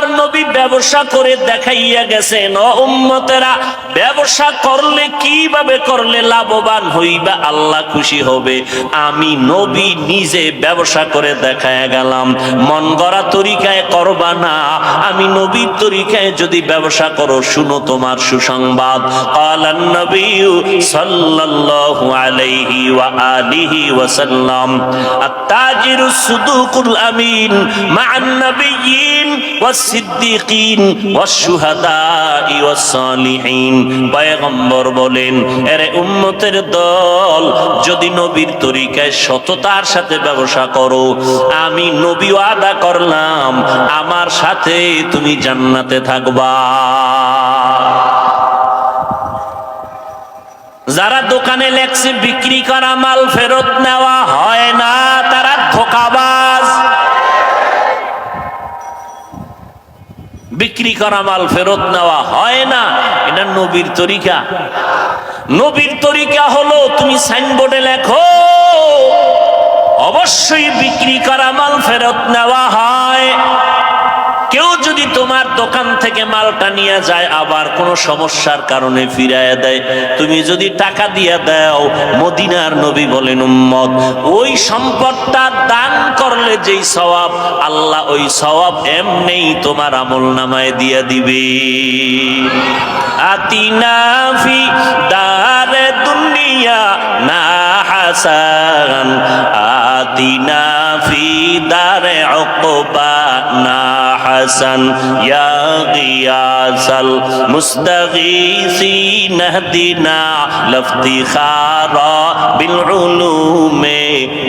আমার নবী ব্যবসা করে দেখাইয়া গেছেন উম্মতেরা, ব্যবসা করলে কীভাবে করলে লাভবান হইবা? আল্লাহ খুশি হবে। আমি নবী নিজে ব্যবসা করে দেখায় গেলাম, মন গড়া তরিকায় করবা না। আমি নবীর তরিকায় যদি ব্যবসা করো, শুনো তোমার সুসংবাদ। আমিন মা'আন নবিয়্যিন والصديقين والشهداء والصالحين পয়গম্বর বলেন এরে উম্মতের দল যদি নবীর তরিকায় সততার সাথে ব্যবসা করো আমি নবী আদা করলাম আমার সাথে তুমি জান্নাতে থাকবা যারা দোকানে লেখছে বিক্রি করা মাল ফেরত নেওয়া হয় না তারা ধোকাবাজ বিক্রি করা মাল ফেরত নেওয়া হয় না, এটা নবীর তরিকা। নবীর তরিকা হলো, তুমি সাইনবোর্ডে লেখো, অবশ্যই বিক্রি করা মাল ফেরত নেওয়া হয়। দোকান থেকে মালটা নিয়ে যায়, আবার কোনো সমস্যার কারণে ফিরাইয়া দেয়। তুমি যদি টাকা দিয়ে দাও, মদিনার নবী বলেন, উম্মত, ওই সম্পদটা দান করলে যেই সওয়াব, আল্লাহ ওই সওয়াব এমনেই তোমার আমল নামায় দিয়ে দিবে। আতিনাফি দারে দুনিয়া না হাসান আতিনা ফি দারে উকবা না غياسا يا غياس المستغيثين اهدنا لافتخار بالعلوم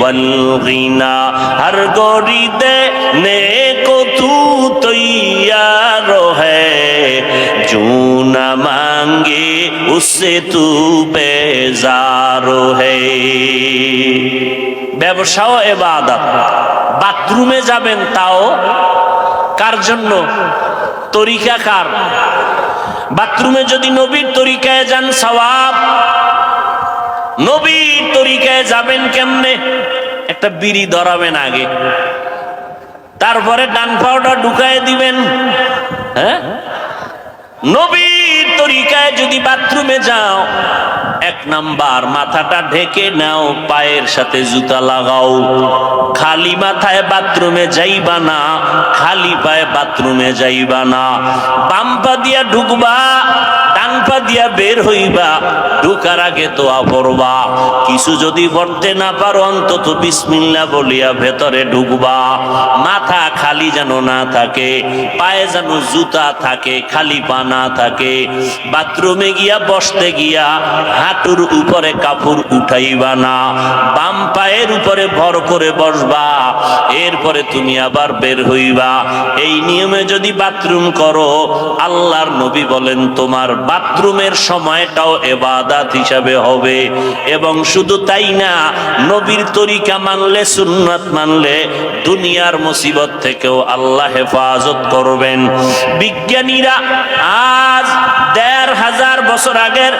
والغنى ہر گوری دینے کو تو تیار ہے جو نہ مانگے اس سے تو بیزار ہے ব্যবসাও এবাদত বাথরুমে যাবেন তাও কার জন্য? তরিকা কার? বাথরুমে যদি নবীর তরিকায় যান সওয়াব। নবীর তরিকায় যাবেন কেমনে? একটা বিড়ি ধরাবেন আগে। তারপরে ডান পাউডার ঢুকায় দিবেন। হ্যাঁ? নবীর তরিকায় যদি বাথরুমে যাও এক নাম্বার, মাথাটা ঢেকে নাও, পায়ের সাথে জুতা লাগাও। খালি মাথায় বাথরুমে যাইবা না, খালি পায়ে বাথরুমে যাইবা না। বাম্পা দিয়া ঢুকবা দিয়া বের হইবা, ঢুকার আগে তো পড়বা। কিছু যদি পড়তে না পারো, অন্তত বিসমিল্লা বলিয়া ভেতরে ঢুকবা। মাথা খালি যেন না থাকে, পায়ে যেন জুতা থাকে, খালি পা না থাকে। বাথরুমে গিয়া, বসতে গিয়া হাঁটুর উপরে কাপড় উঠাইবা না। বাম পায়ের উপরে ভর করে বসবা, এরপরে তুমি আবার বের হইবা। এই নিয়মে যদি বাথরুম করো, আল্লাহর নবী বলেন, তোমার বাথরুমের সময়টাও এবাদাত হিসাবে হবে। এবং শুধু তাই না, নবীর তরিকা মানলে, সুন্নাত মানলে দুনিয়ার মুসিবত থেকেও আল্লাহ হেফাজত করবেন। বিজ্ঞানীরা আজ দেড় হাজার বছর আগের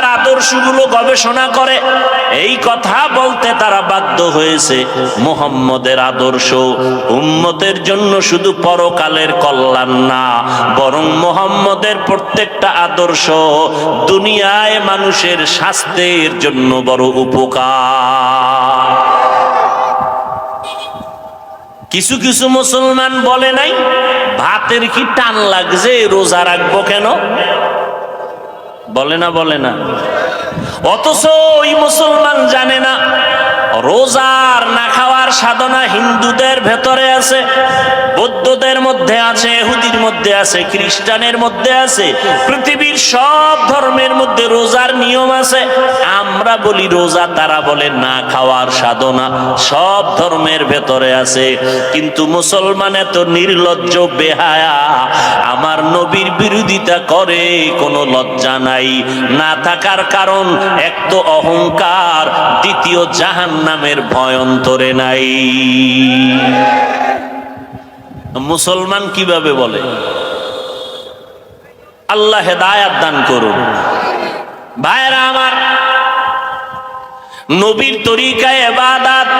আর আদর্শগুলো গবেষণা করে। এই কথা বলতে তারা বাধ্য হয়েছে। মোহাম্মদের আদর্শ উম্মতের জন্য শুধু পরকালের কল্যাণ না, বরং মোহাম্মদের প্রত্যেকটা আদর্শ দুনিয়ায় মানুষের স্বাস্থ্যের জন্য বড় উপকার। কিছু কিছু মুসলমান বলে নাই, ভাতের কি টান লাগছে, রোজা রাখব কেন? বলে না বলে না। অথচ ওই মুসলমান জানে না রোজার না খাওয়ার সাধনা হিন্দুদের ভেতরে আছে, বৌদ্ধদের মধ্যে আছে এহুদির মধ্যে আছে, খ্রিস্টানের মধ্যে আছে, পৃথিবীর সব ধর্মের মধ্যে রোজার নিয়ম আছে। আমরা বলি রোজা তারা বলে না, খাওয়ার সাধনা সব ধর্মের ভেতরে আছে। কিন্তু মুসলমান এত নির্লজ্জ, বেহায়া, আমার নবীর বিরোধিতা করে কোনো লজ্জা নাই। না থাকার কারণ, এক তো অহংকার, দ্বিতীয় জাহান নামের ভয় অন্তরে নাই। মুসলমান কীভাবে বলে? আল্লাহ হেদায়াত দান করুন। ভাইরা আমার, নবীর তরিকায় এবাদাত,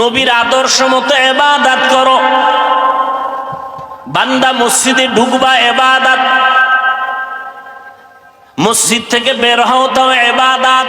নবীর আদর্শ মতো এবাদাত করো। বান্দা মসজিদে ঢুকবা এবাদাত, মসজিদ থেকে বের হও তাও এবাদাত।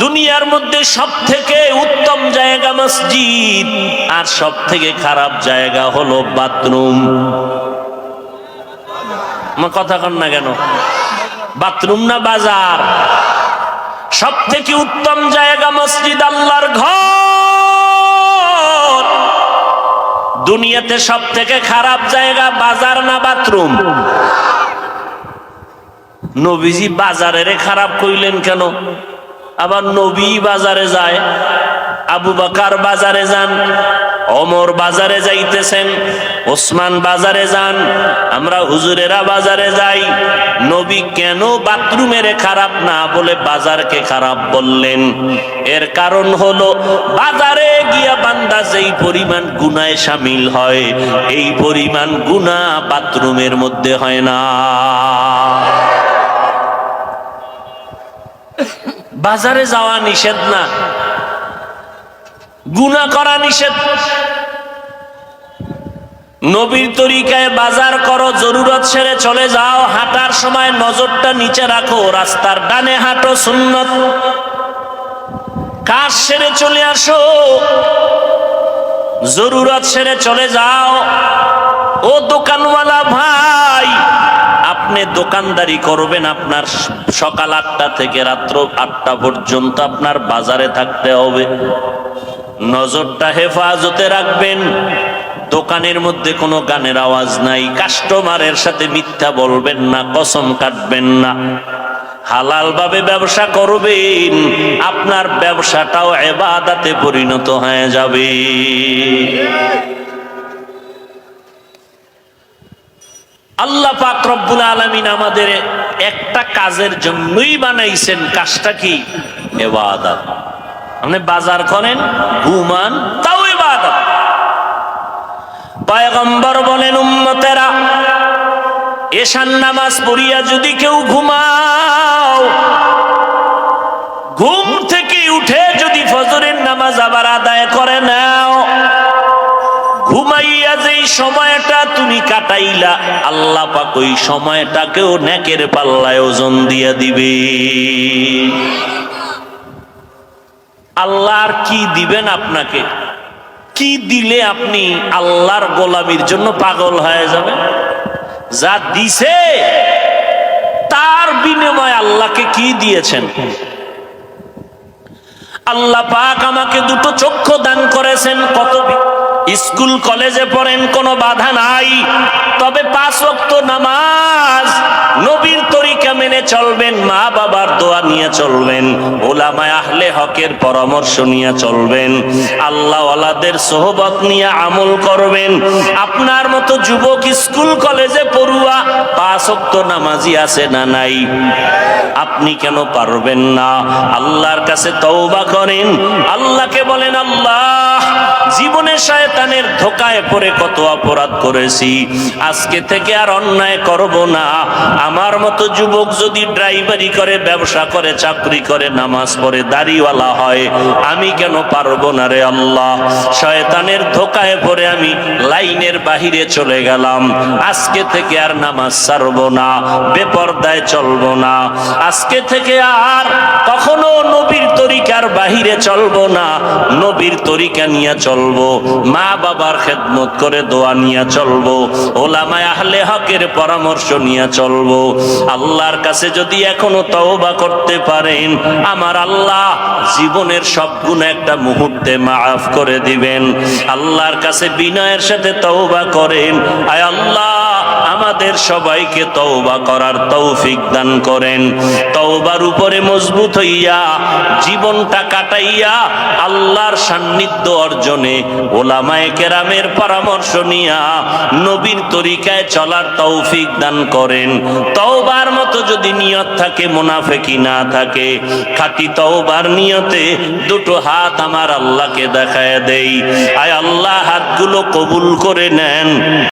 দুনিয়ার মধ্যে সব থেকে উত্তম জায়গা মসজিদ, আর সব থেকে খারাপ জায়গা হলো বাথরুম। কথা কন না কেন? বাথরুম না বাজার? সব থেকে উত্তম জায়গা মসজিদ আল্লাহর ঘর। দুনিয়াতে সব থেকে খারাপ জায়গা বাজার না বাথরুম? নবীজি বাজারের খারাপ কইলেন কেন? আবার নবী বাজারে যায়, আবু বাকার বাজারে যান অমর বাজারে যাইতেছেন, ওসমান বাজারে যান, আমরা হুজুরেরা বাজারে যাই। নবী কেন বাথরুমের খারাপ না বলে বাজারকে খারাপ বললেন? এর কারণ হলো বাজারে গিয়া বান্দা যেই পরিমাণ গুনায় সামিল হয়, এই পরিমাণ গুনাহ বাথরুমের মধ্যে হয় না। বাজারে যাওয়া নিষেধ না। গুনা করা নিষেধ। নবীর তরিকায় বাজার করো, জরুরত ছেড়ে চলে যাও, হাঁটার সময় নজরটা নিচে রাখো, রাস্তার ডানে হাঁটো, সুন্নত। কাজ সেরে চলে আসো, জরুরত ছেড়ে চলে যাও। ও দোকানওয়ালা ভাই আপনি দোকানদারি করবেন আপনার সকাল আটটা থেকে রাত্র আটটা পর্যন্ত আপনার বাজারে থাকতে হবে। নজরটা হেফাজতে রাখবেন। দোকানের মধ্যে কোনো গানের আওয়াজ নাই। কাস্টমারের সাথে মিথ্যা বলবেন না, কসম কাটবেন না। হালাল ভাবে ব্যবসা করবেন। আপনার ব্যবসাটাও এবাদাতে পরিণত হয়ে যাবে। আল্লাহ পাক রব্বুল আলমিন আমাদের একটা কাজের জন্যই বানাইছেন, কাজটা কি? এবাদত। আপনি বাজার করেন, ঘুমান, তাও এবাদত। পয়গম্বর বলেন, উম্মতেরা এশান নামাজ পড়িয়া যদি কেউ ঘুমাও সময়টা তুমি কাটাইলা, আল্লাহ পাক ওই সময়টাকেও নেকের পাল্লায় ওজন দিয়া দিবে। আল্লাহর কি দিবেন আপনাকে? কি দিলে আপনি আল্লাহর গোলামির জন্য পাগল হয়ে যাবেন? যা দিছে, তার বিনিময় আল্লাহকে কি দিয়েছেন? আল্লাহ পাক আমাকে দুটো চক্ষু দান করেছেন, কত স্কুল কলেজে পড়েন, কোনো বাধা নাই। তবে পাঁচ ওয়াক্ত নামাজ, নবীর তরিকা মেনে চলবেন, মা বাবার দোয়া নিয়ে চলবেন, ওলামায় আহলে হকের পরামর্শ নিয়ে চলবেন আল্লাহ ওয়ালাদের সোহবত নিয়ে আমল করবেন। আপনার মতো যুবক স্কুল কলেজে পড়ুয়া পাঁচ ওয়াক্ত নামাজি আছে না নাই? আপনি কেন পারবেন না? আল্লাহর কাছে তওবা করেন, আল্লাহকে বলেন, আল্লাহ জীবনে শয়তানের ধোকায় পড়ে কত অপরাধ করেছি। আজকে থেকে আর অন্যায় করব না। আমার মতো যুবক যদি ড্রাইভারি করে, ব্যবসা করে, চাকরি করে, নামাজ পড়ে, দাড়িওয়ালা হয়, আমি কেন পারব না রে আল্লাহ? শয়তানের ধোকায় পড়ে আমি লাইনের বাহিরে চলে গেলাম। আজকে থেকে আর নামাজ ছাড়বো না, বেপর্দায় চলবো না। আজকে থেকে আর কখনো নবীর তরিকার বাহিরে চলবো না। নবীর তরিকা নিয়ে চলবো, মা বাবার খেদমত করে দোয়া নিয়ে চলবো, ওলামায় আহলে হকের পরামর্শ নিয়ে চলবো। আল্লাহর কাছে যদি এখনও তওবা করতে পারেন, আমার আল্লাহ জীবনের সব গুণ একটা মুহূর্তে মাফ করে দিবেন। আল্লাহর কাছে বিনয়ের সাথে তওবা করেন, আয় আল্লাহ আমাদের সবাইকে তওবা করার তৌফিক দান করেন। তওবার উপরে মজবুত হইয়া, জীবনটা কাটাইয়া আল্লাহর সান্নিধ্য অর্জনে ওলামায়ে কেরামের পরামর্শ নিয়া নবীর তরিকায় চলার তৌফিক দান করেন। তওবার মতো যদি নিয়ত থাকে, মুনাফেকি না থাকে, খাঁটি তওবার নিয়তে দুটো হাত আমার আল্লাহকে দেখায় দেই। আয় আল্লাহ, হাতগুলো কবুল করে নেন।